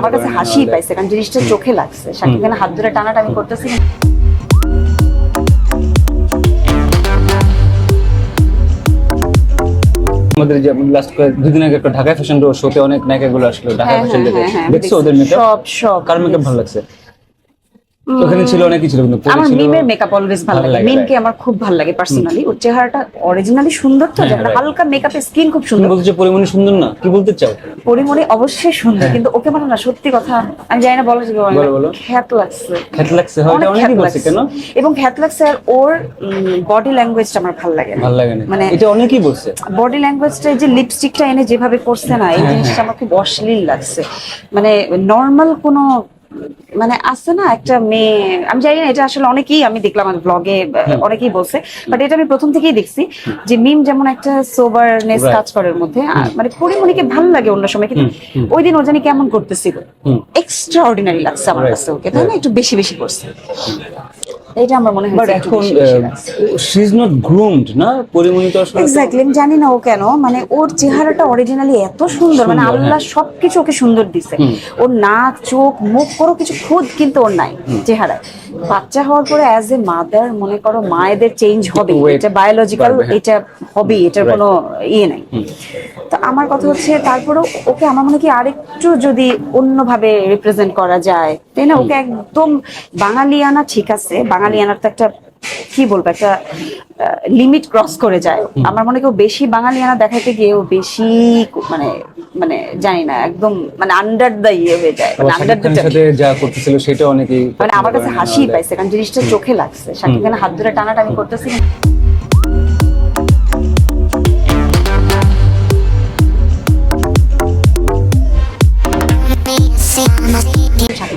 আমার কাছে হাসি পাইছে কারণ জিনিসটা চোখে লাগছে। শাকিব খানের হাত ধরে টানাটা আমি করতেছি আমাদের যে লাস্ট দুদিন আগে একটা ঢাকা ফ্যাশন শোতে অনেক নায়িকাগুলো আসলো ঢাকা ফ্যাশন হ্যাঁ, থেকে হ্যাঁ, হ্যাঁ, দেখছ ওদের মেকআপ সব সব। কার মেকআপ ভালো লাগছে? ওখানে ছিল অনেকই ছিল কিন্তু আমার মিমের মেকআপ অলওয়েজ ভালো লাগে। মিমকে আমার খুব ভালো লাগে পার্সোনালি ওর চেহারাটা অরিজিনালি সুন্দর তো হ্যাঁ, যেটা হালকা মেকআপ স্কিন খুব সুন্দর। বলছো পরিমণি সুন্দর না? কি বলতে চাও? পরিমণি অবশ্যই সুন্দর কিন্তু ওকে মানে না সত্যি কথা আমি জানি না বলো যে বলো। খ্যাত লাগছে। খ্যাত লাগছে হয় এটা অনেকই বলছে কেন? এবং খ্যাত লাগছে আর ওর বডি ল্যাঙ্গুয়েজটা আমার ভালো লাগে ভালো লাগে না। মানে এটা অনেকই বলছে। বডি ল্যাঙ্গুয়েজটা এই যে লিপস্টিকটা এনে যেভাবে করছে না এই জিনিসটা আমার খুব অশ্লীল লাগছে। মানে নর্মাল কোনো মানে আছে না একটা মেয়ে আমি জানি না এটা আসলে অনেকেই আমি দেখলাম আমার ব্লগে অনেকেই বলছে বাট এটা আমি প্রথম থেকেই দেখছি যে মিম যেমন একটা সোবারনেস কাজ করার মধ্যে মানে পরিমণিকে ভালো লাগে অন্য সময় কিন্তু ওই দিন ও জানি কেমন করতেছিল। এক্সট্রা অর্ডিনারি লাগছে আমার কাছে ওকে তাই না? একটু বেশি বেশি করছে। এটা আমার মনে বাট হয় একটু এখন শি ইজ নট গ্রুমড না? পরিমণি তো আসলে এক্স্যাক্টলি আমি জানি না ও কেন মানে ওর চেহারাটা অরিজিনালি এত সুন্দর মানে আল্লাহ সবকিছু ওকে সুন্দর দিছে। ওর নাক চোখ মুখ করো কিছু খুদ কিন্তু ওর নাই চেহারায়। বাচ্চা হওয়ার পরে অ্যাজ এ মাদার মনে করো মায়েদের চেঞ্জ হবে এটা বায়োলজিক্যাল হ্যাঁ। এটা হবে এটার. কোনো ইয়ে নাই। তো আমার কথা হচ্ছে তারপরেও ওকে আমার মনে কি আরেকটু যদি অন্যভাবে রিপ্রেজেন্ট করা যায় তাই না? ওকে একদম বাঙালিয়ানা ঠিক আছে বাঙালিয়ানার তো একটা কি বলব একটা লিমিট ক্রস করে যায়। আমার মনে কেউ বেশি বাঙালিয়ানা দেখাতে গিয়ে ও বেশি মানে মানে জানি না একদম মানে আন্ডার দ্য ইয়ে হয়ে যায়। মানে আন্ডার শাকিব দ্য সাথে যা করতেছিল সেটা অনেকেই মানে আমার কাছে হাসি পাইছে কারণ জিনিসটা চোখে লাগছে। সাকিব খানের হাত ধরে টানাটা আমি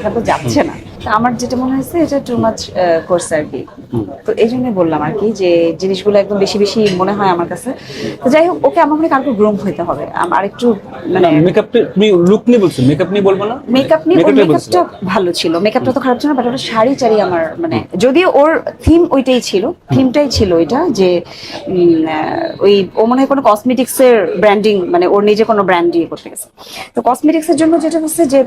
সাথে যাচ্ছে না। আমার যেটা মনে হয়েছে এটা টু মাচ করছে আর কি। তো এই জন্য বললাম আর কি যে জিনিসগুলো একদম বেশি বেশি মনে হয় আমার কাছে। তো যাই হোক ওকে আমার মনে কারও গ্রুম হইতে হবে। আমার একটু মানে মেকআপ তুমি লুক নিয়ে বলছো মেকআপ নিয়ে বলব না? মেকআপ নিয়ে মেকআপটা ভালো ছিল। মেকআপটা তো খারাপ ছিল না বাট ওটা শাড়ি চারি আমার মানে যদিও ওর থিম ওইটাই ছিল থিমটাই ছিল ওইটা যে ওই ও মনে হয় কোনো কসমেটিক্স এর ব্র্যান্ডিং মানে ওর নিজে কোনো ব্র্যান্ড দিয়ে করতে গেছে। তো কসমেটিক্স এর জন্য যেটা হচ্ছে যে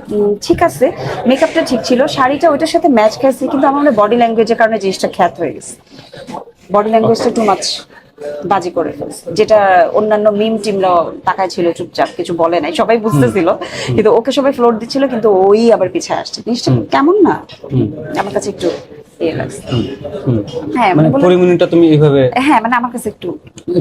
ঠিক আছে মেকআপটা ঠিক ছিল শাড়িটা ওইটার সাথে ম্যাচ খাইছে কিন্তু আমার বডি ল্যাঙ্গুয়েজের কারণে জিনিসটা খ্যাত হয়ে গেছে। বডি ল্যাঙ্গুয়েজটা টু মাছ বাজি করে ফেলছে। যেটা অন্যান্য মিম টিমরাও তাকায় ছিল চুপচাপ কিছু বলে নাই সবাই বুঝতেছিল। কিন্তু ওকে সবাই ফ্লোর দিচ্ছিল কিন্তু ওই আবার পিছায় আসছে। জিনিসটা কেমন না? আমার কাছে একটু ইয়ে লাগছে হ্যাঁ মানে পরিমণিটা তুমি এইভাবে হ্যাঁ মানে আমার কাছে একটু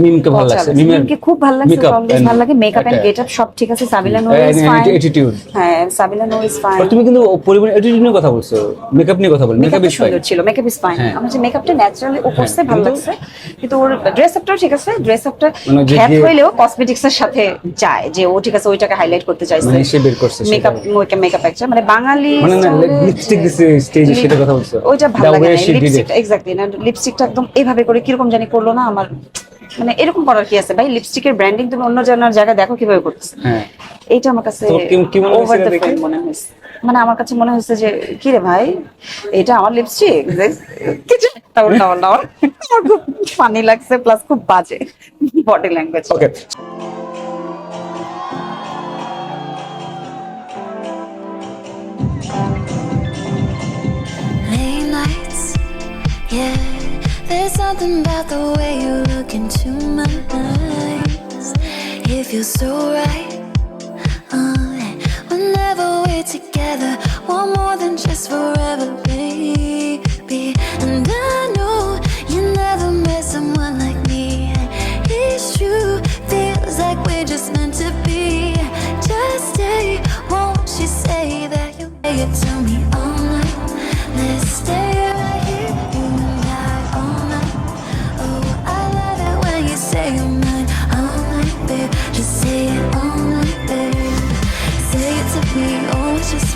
মিমকে ভালো লাগছে। লাগছে। মিমকে খুব ভালো লাগছে অলওয়েজ ভালো লাগে। মেকআপ এন্ড একটা- সব ঠিক আছে Sabila no is fine attitude. হ্যাঁ সাবিলা নো ইজ ফাইন তুমি কিন্তু পরিমাণ অ্যাটিটিউড নিয়ে কথা বলছো। মেকআপ নিয়ে কথা বল। মেকআপ ইজ ফাইন ছিল। Makeup is fine. আমার যে মেকআপটা ন্যাচারালি ও করছে ভালো লাগছে। কিন্তু ওর ড্রেস আপটাও ঠিক আছে। ড্রেস আপটা মানে খ্যাত হইলেও কসমেটিক্স এর সাথে যায়। যে ও ঠিক আছে ওইটাকে হাইলাইট করতে চাইছে। মানে সে বের করছে মেকআপ মানে বাঙালি মানে না style এ- লিপস্টিক দিছে স্টেজে সেটা কথা বলছো। ওইটা ভালো The লাগে না। she did it. লিপস্টিকটা এক্স্যাক্টলি না লিপস্টিকটা একদম এইভাবে করে কীরকম জানি করল না আমার মানে এরকম করার কি আছে? ভাই লিপস্টিকের ব্র্যান্ডিং তুমি অন্য জানার জায়গায় দেখো কীভাবে করতেছে। হ্যাঁ। এইটা আমার কাছে মনে হয়েছে মনে আমার কাছে মনে হয়েছে যে কি রে ভাই এটা আমার লিপস্টিক কিছু উল্টা পাল্টা আমার আমার খুব ফানি লাগছে প্লাস খুব বাজে body language okay something about the way you look into my eyes. It feels so right. Uh, whenever we're together, want more than just forever,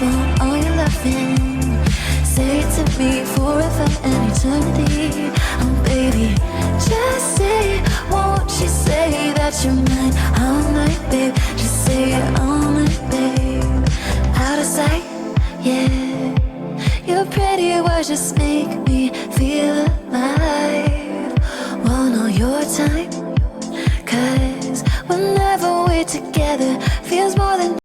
wrong? Are you laughing? Say it to me forever and eternity. Oh, baby, just say, won't you say that you're mine? All night, babe. Just say it all night, babe. Out of sight, yeah. Your pretty words just make me feel alive. Want all your time? Cause whenever we're together, feels more than